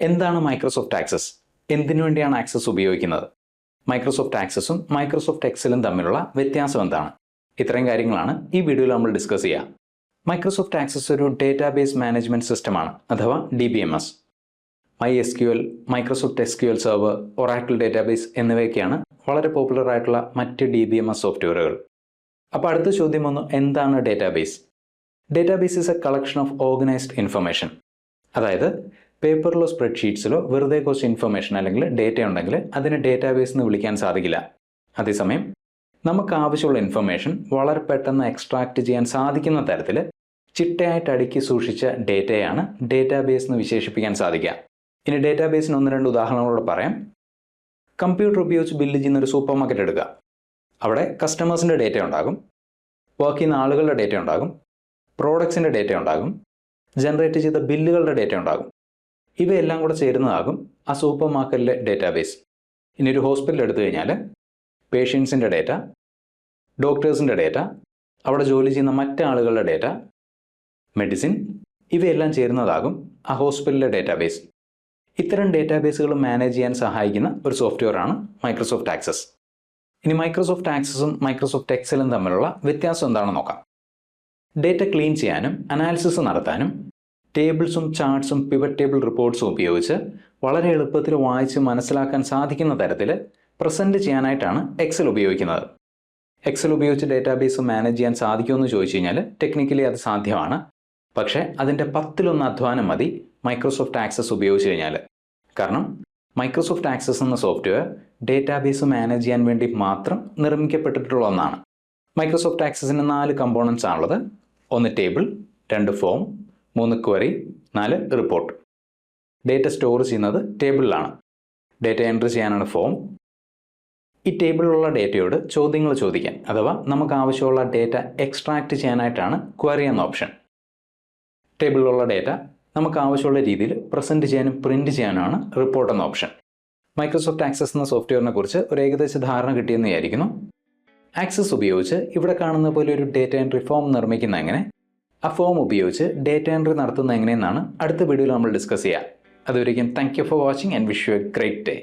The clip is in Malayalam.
എന്താണ് മൈക്രോസോഫ്റ്റ് ആക്സസ് എന്തിനു വേണ്ടിയാണ് ആക്സസ് ഉപയോഗിക്കുന്നത്? മൈക്രോസോഫ്റ്റ് ആക്സസും മൈക്രോസോഫ്റ്റ് എക്സലും തമ്മിലുള്ള വ്യത്യാസം എന്താണ്? ഇത്രയും കാര്യങ്ങളാണ് ഈ വീഡിയോയിൽ നമ്മൾ ഡിസ്കസ് ചെയ്യുക മൈക്രോസോഫ്റ്റ് ആക്സസ് ഒരു ഡേറ്റാബേസ് മാനേജ്മെന്റ് സിസ്റ്റമാണ് അഥവാ D B M S my S Q L Microsoft S Q L server Oracle database എന്നിവയൊക്കെയാണ് വളരെ പോപ്പുലർ ആയിട്ടുള്ള മറ്റ് ഡി ബി എം എസ് സോഫ്റ്റ്വെയറുകൾ അപ്പോൾ അടുത്ത ചോദ്യം ഒന്ന് എന്താണ് database database is a collection of organised information അതായത് പേപ്പറിലോ സ്പ്രെഡ്ഷീറ്റ്സിലോ വെറുതെ കുറച്ച് ഇൻഫർമേഷൻ അല്ലെങ്കിൽ ഡേറ്റ ഉണ്ടെങ്കിൽ അതിനെ ഡേറ്റാബേസ് എന്ന് വിളിക്കാൻ സാധിക്കില്ല. അതേസമയം നമുക്ക് ആവശ്യമുള്ള ഇൻഫർമേഷൻ വളരെ പെട്ടെന്ന് എക്സ്ട്രാക്ട് ചെയ്യാൻ സാധിക്കുന്ന തരത്തിൽ ചിട്ടയായിട്ട് അടുക്കി സൂക്ഷിച്ച ഡേറ്റയാണ് ഡേറ്റാബേസ് എന്ന് വിശേഷിപ്പിക്കാൻ സാധിക്കുക. ഇനി ഡേറ്റാബേസിന് ഒന്ന് രണ്ട് ഉദാഹരണങ്ങളോട് പറയാം. കമ്പ്യൂട്ടർ ഉപയോഗിച്ച് ബില്ല് ചെയ്യുന്ന ഒരു സൂപ്പർ മാർക്കറ്റ് എടുക്കുക. അവിടെ കസ്റ്റമേഴ്സിന്റെ ഡേറ്റ ഉണ്ടാകും. വർക്ക് ചെയ്യുന്ന ആളുകളുടെ ഡേറ്റ ഉണ്ടാകും. പ്രോഡക്ട്സിന്റെ ഡേറ്റ ഉണ്ടാകും. ജനറേറ്റ് ചെയ്ത ബില്ലുകളുടെ ഡേറ്റ ഉണ്ടാകും. ഇവയെല്ലാം കൂടെ ചേരുന്നതാകും ആ സൂപ്പർ മാർക്കറ്റിലെ ഡേറ്റാബേസ്. ഇനി ഒരു ഹോസ്പിറ്റൽ എടുത്തു കഴിഞ്ഞാൽ പേഷ്യൻസിന്റെ ഡേറ്റ ഡോക്ടേഴ്സിന്റെ ഡേറ്റ അവിടെ ജോലി ചെയ്യുന്ന മറ്റാളുകളുടെ ഡേറ്റ മെഡിസിൻ ഇവയെല്ലാം ചേരുന്നതാകും ആ ഹോസ്പിറ്റലിലെ ഡേറ്റാബേസ്. ഇത്തരം ഡേറ്റാബേസുകൾ മാനേജ് ചെയ്യാൻ സഹായിക്കുന്ന ഒരു സോഫ്റ്റ്വെയർ ആണ് മൈക്രോസോഫ്റ്റ് ആക്സസ്. ഇനി മൈക്രോസോഫ്റ്റ് ആക്സസും മൈക്രോസോഫ്റ്റ് എക്സലും തമ്മിലുള്ള വ്യത്യാസം എന്താണെന്ന് നോക്കാം. ഡേറ്റ ക്ലീൻ ചെയ്യാനും അനാലിസിസ് നടത്താനും ടേബിൾസും ചാർട്ട്സും പിവറ്റ് ടേബിൾ റിപ്പോർട്ട്സും ഉപയോഗിച്ച് വളരെ എളുപ്പത്തിൽ വായിച്ച് മനസ്സിലാക്കാൻ സാധിക്കുന്ന തരത്തിൽ പ്രസന്റ് ചെയ്യാനായിട്ടാണ് എക്സൽ ഉപയോഗിക്കുന്നത്. എക്സൽ ഉപയോഗിച്ച് ഡേറ്റാബേസ് മാനേജ് ചെയ്യാൻ സാധിക്കുമെന്ന് ചോദിച്ചു കഴിഞ്ഞാൽ ടെക്നിക്കലി അത് സാധ്യമാണ്. പക്ഷേ അതിന്റെ പത്തിലൊന്ന് അധ്വാനം മതി മൈക്രോസോഫ്റ്റ് ആക്സസ് ഉപയോഗിച്ച് കഴിഞ്ഞാൽ കാരണം മൈക്രോസോഫ്റ്റ് ആക്സസ് എന്ന സോഫ്റ്റ്വെയർ ഡേറ്റാബേസ് മാനേജ് ചെയ്യാൻ വേണ്ടി മാത്രം നിർമ്മിക്കപ്പെട്ടിട്ടുള്ള ഒന്നാണ്. മൈക്രോസോഫ്റ്റ് ആക്സസിന് നാല് കമ്പോണൻസ് ആണുള്ളത്. ഒന്ന് ടേബിൾ രണ്ട് ഫോം മൂന്ന് ക്വറി നാല് റിപ്പോർട്ട് ഡേറ്റ സ്റ്റോർ ചെയ്യുന്നത് ടേബിളിലാണ് ഡേറ്റ എൻട്രി ചെയ്യാനാണ് ഫോം ഈ ടേബിളിലുള്ള ഡേറ്റയോട് ചോദ്യങ്ങൾ ചോദിക്കാൻ അഥവാ നമുക്ക് ആവശ്യമുള്ള ഡേറ്റ എക്സ്ട്രാക്ട് ചെയ്യാനായിട്ടാണ് ക്വറി എന്ന ഓപ്ഷൻ ടേബിളിലുള്ള ഡേറ്റ നമുക്ക് ആവശ്യമുള്ള രീതിയിൽ പ്രസന്റ് ചെയ്യാനും പ്രിന്റ് ചെയ്യാനുമാണ് റിപ്പോർട്ട് എന്ന ഓപ്ഷൻ മൈക്രോസോഫ്റ്റ് ആക്സസ് എന്ന സോഫ്റ്റ്വെയറിനെ കുറിച്ച് ഒരു ഏകദേശ ധാരണ കിട്ടിയെന്ന് വിചാരിക്കുന്നു. ആക്സസ് ഉപയോഗിച്ച് ഇവിടെ കാണുന്ന പോലെ ഒരു ഡേറ്റ എൻട്രി ഫോം നിർമ്മിക്കുന്ന എങ്ങനെ? ആ ഫോം ഉപയോഗിച്ച് ഡേറ്റ എൻട്രി നടത്തുന്നത് എങ്ങനെയെന്നാണ് അടുത്ത വീഡിയോയിൽ നമ്മൾ ഡിസ്കസ് ചെയ്യുക അതുവരേക്കും thank you for watching and wish you a great day